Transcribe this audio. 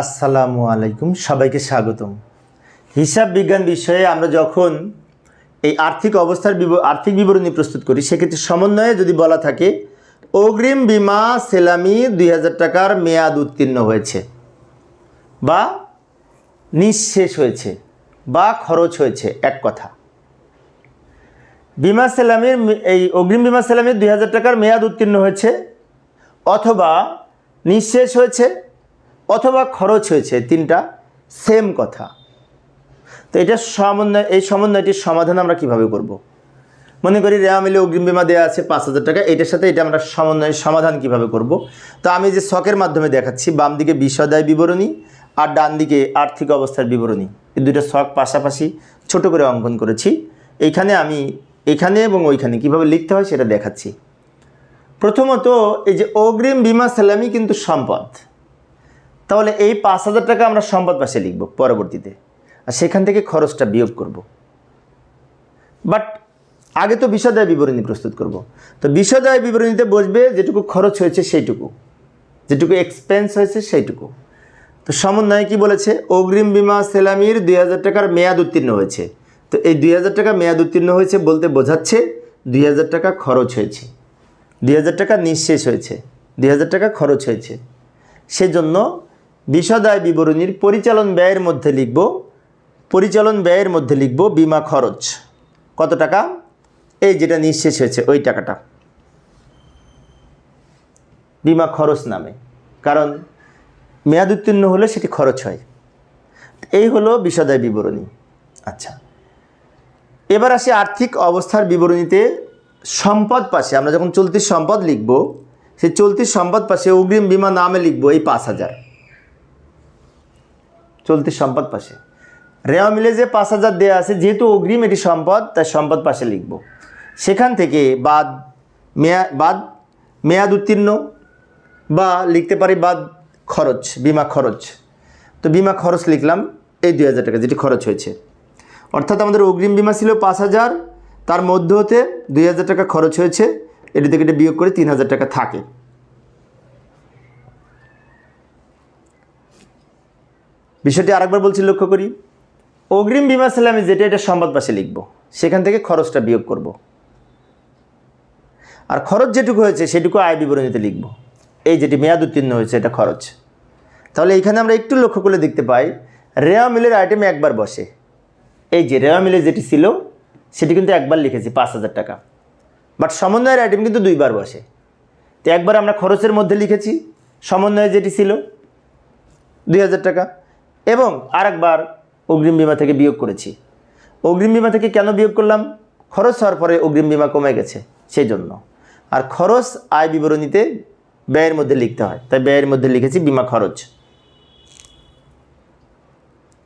আসসালামু আলাইকুম, সবাইকে স্বাগতম। হিসাব বিজ্ঞান বিষয়ে আমরা যখন এই আর্থিক অবস্থার আর্থিক বিবরণী প্রস্তুত করি, সেক্ষেত্রে সমন্বয়ে যদি বলা থাকে, অগ্রিম বিমা সেলামি দুই হাজার টাকার মেয়াদ উত্তীর্ণ হয়েছে বা নিঃশেষ হয়েছে বা খরচ হয়েছে, এক কথা। বিমা সেলামির এই অগ্রিম বিমা সেলামির দুই হাজার টাকার মেয়াদ উত্তীর্ণ হয়েছে অথবা নিঃশেষ হয়েছে অথবা খরচ হয়েছে, তিনটা সেম কথা। তো এটা সমন্বয়, এই সমন্বয়টির সমাধান আমরা কীভাবে করব। মনে করি রেওয়া মিলে অগ্রিম বিমা দেওয়া আছে পাঁচ হাজার টাকা, এটার সাথে এটা আমরা সমন্বয়ের সমাধান কীভাবে করব। তো আমি যে শখের মাধ্যমে দেখাচ্ছি, বাম দিকে বিষয়দায় বিবরণী আর ডান দিকে আর্থিক অবস্থার বিবরণী। এই দুটো শখ পাশাপাশি ছোট করে অঙ্কন করেছি। এইখানে আমি এখানে এবং ওইখানে কীভাবে লিখতে হয় সেটা দেখাচ্ছি। প্রথমত এই যে অগ্রিম বিমা সালামি কিন্তু সম্পদ। তাহলে এই পাঁচ হাজার টাকা আমরা সম্পদ পাশে লিখব পরবর্তীতে। আর সেখান থেকে খরচটা বিয়োগ করব। বাট আগে তো বিষয়দায় বিবরণী প্রস্তুত করব। তো বিষয়দায় বিবরণীতে বসবে যেটুকু খরচ হয়েছে সেইটুকু। যেটুকু এক্সপেন্স হয়েছে সেইটুকু। তো সমন্বয়ে কি বলেছে? অগ্রিম বিমা সেলামির দুই হাজার টাকার মেয়াদ উত্তীর্ণ হয়েছে। তো এই দুই হাজার টাকা মেয়াদ উত্তীর্ণ হয়েছে বলতে বোঝাচ্ছে দুই হাজার টাকা খরচ হয়েছে। দুই হাজার টাকা নিঃশেষ হয়েছে। দুই হাজার টাকা খরচ হয়েছে। সেজন্য বিষদায় বিবরণীর পরিচালন ব্যয়ের মধ্যে লিখব, পরিচালন ব্যয়ের মধ্যে লিখব বিমা খরচ। কত টাকা? এই যেটা নিঃশেষ হয়েছে, ওই টাকাটা। বিমা খরচ নামে। কারণ মেয়াদ উত্তীর্ণ হলে সেটি খরচ হয়। এই হলো বিষদায় বিবরণী। আচ্ছা। এবার আসি আর্থিক অবস্থার বিবরণীতে সম্পদ পাশে। আমরা যখন চলতি সম্পদ লিখব, সেই চলতি সম্পদ পাশে অগ্রিম বিমা নামে লিখব এই পাঁচ হাজার। চলতি সম্পদ পাশে। রেওয়া মিলে যে পাঁচ হাজার দেওয়া আছে, যেহেতু অগ্রিম এটি সম্পদ, তাই সম্পদ পাশে লিখব। সেখান থেকে বাদ মেয়া, বাদ মেয়াদ উত্তীর্ণ বা লিখতে পারি বাদ খরচ, বিমা খরচ। তো বিমা খরচ লিখলাম, এই দুই হাজার টাকা যেটি খরচ হয়েছে। অর্থাৎ আমাদের অগ্রিম বিমা ছিল পাঁচ হাজার, তার মধ্যে হতে দুই হাজার টাকা খরচ হয়েছে, এটি থেকে এটা বিয়োগ করে তিন হাজার টাকা থাকে। বিষয়টি আরেকবার বলছি, লক্ষ্য করি। অগ্রিম বিমা সেলে আমি যেটা এটা সম্পদ পাশে লিখব। সেখান থেকে খরচটা বিয়োগ করব। আর খরচ যেটুকু হয়েছে, সেটুকু আয় বিবরণীতে লিখব। এই যেটি মেয়াদ উত্তীর্ণ হয়েছে, এটা খরচ। তাহলে এখানে আমরা একটু লক্ষ্য করলে দেখতে পাই রেওয়া মিলের আইটেম একবার বসে। এই যে রেওয়া মিলে যেটি ছিল, সেটি কিন্তু একবার লিখেছি, পাঁচ হাজার টাকা। বাট সমন্বয়ের আইটেম কিন্তু দুইবার বসে। তো একবার আমরা খরচের মধ্যে লিখেছি, সমন্বয়ে যেটি ছিল, দুই হাজার টাকা। এবং আরেকবার অগ্রিম বিমা থেকে বিয়োগ করেছি। অগ্রিম বিমা থেকে কেন বিয়োগ করলাম? খরচ হওয়ার পরে অগ্রিম বিমা কমে গেছে সেই জন্য আর খরচ আয় বিবরণীতে ব্যয়ের মধ্যে লিখতে হয়, তাই ব্যয়ের মধ্যে লিখেছি বিমা খরচ।